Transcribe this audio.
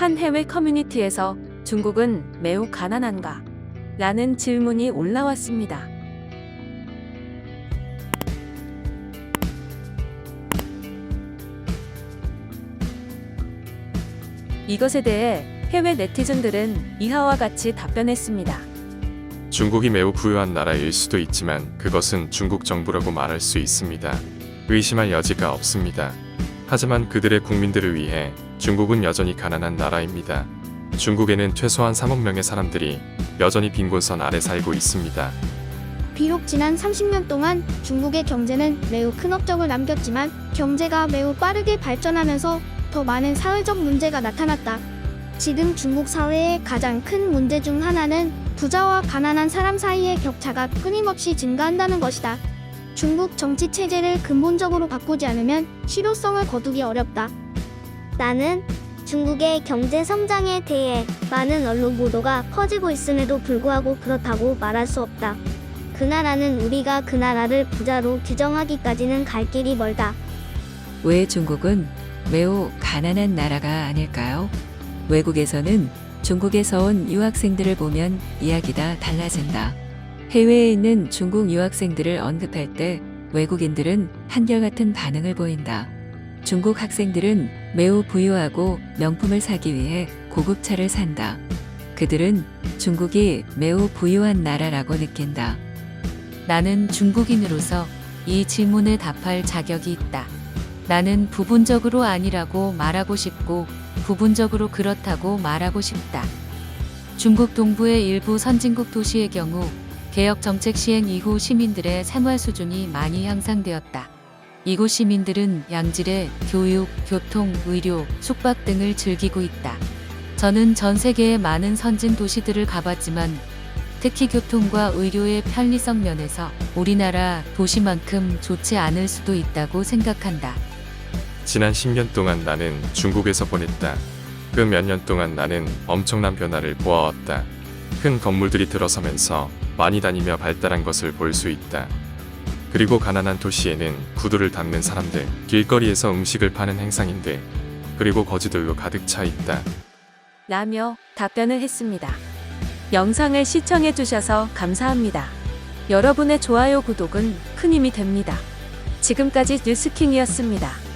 한 해외 커뮤니티에서 중국은 매우 가난한가? 라는 질문이 올라왔습니다. 이것에 대해 해외 네티즌들은 이하와 같이 답변했습니다. 중국이 매우 부유한 나라일 수도 있지만 그것은 중국 정부라고 말할 수 있습니다. 의심할 여지가 없습니다. 하지만 그들의 국민들을 위해 중국은 여전히 가난한 나라입니다. 중국에는 최소한 3억 명의 사람들이 여전히 빈곤선 아래 살고 있습니다. 비록 지난 30년 동안 중국의 경제는 매우 큰 업적을 남겼지만 경제가 매우 빠르게 발전하면서 더 많은 사회적 문제가 나타났다. 지금 중국 사회의 가장 큰 문제 중 하나는 부자와 가난한 사람 사이의 격차가 끊임없이 증가한다는 것이다. 중국 정치 체제를 근본적으로 바꾸지 않으면 실효성을 거두기 어렵다. 나는 중국의 경제 성장에 대해 많은 언론 보도가 퍼지고 있음에도 불구하고 그렇다고 말할 수 없다. 그 나라는 우리가 그 나라를 부자로 규정하기까지는 갈 길이 멀다. 왜 중국은 매우 가난한 나라가 아닐까요? 외국에서는 중국에서 온 유학생들을 보면 이야기가 달라진다. 해외에 있는 중국 유학생들을 언급할 때 외국인들은 한결같은 반응을 보인다. 중국 학생들은 매우 부유하고 명품을 사기 위해 고급차를 산다. 그들은 중국이 매우 부유한 나라라고 느낀다. 나는 중국인으로서 이 질문에 답할 자격이 있다. 나는 부분적으로 아니라고 말하고 싶고 부분적으로 그렇다고 말하고 싶다. 중국 동부의 일부 선진국 도시의 경우 개혁 정책 시행 이후 시민들의 생활 수준이 많이 향상되었다. 이곳 시민들은 양질의 교육, 교통, 의료, 숙박 등을 즐기고 있다. 저는 전 세계의 많은 선진 도시들을 가봤지만 특히 교통과 의료의 편리성 면에서 우리나라 도시만큼 좋지 않을 수도 있다고 생각한다. 지난 10년 동안 나는 중국에서 보냈다. 그 몇 년 동안 나는 엄청난 변화를 보아왔다. 큰 건물들이 들어서면서 많이 다니며 발달한 것을 볼 수 있다. 그리고 가난한 도시에는 구두를 닦는 사람들, 길거리에서 음식을 파는 행상인들, 그리고 거지들로 가득 차 있다. 라며 답변을 했습니다. 영상을 시청해 주셔서 감사합니다. 여러분의 좋아요, 구독은 큰 힘이 됩니다. 지금까지 뉴스킹이었습니다.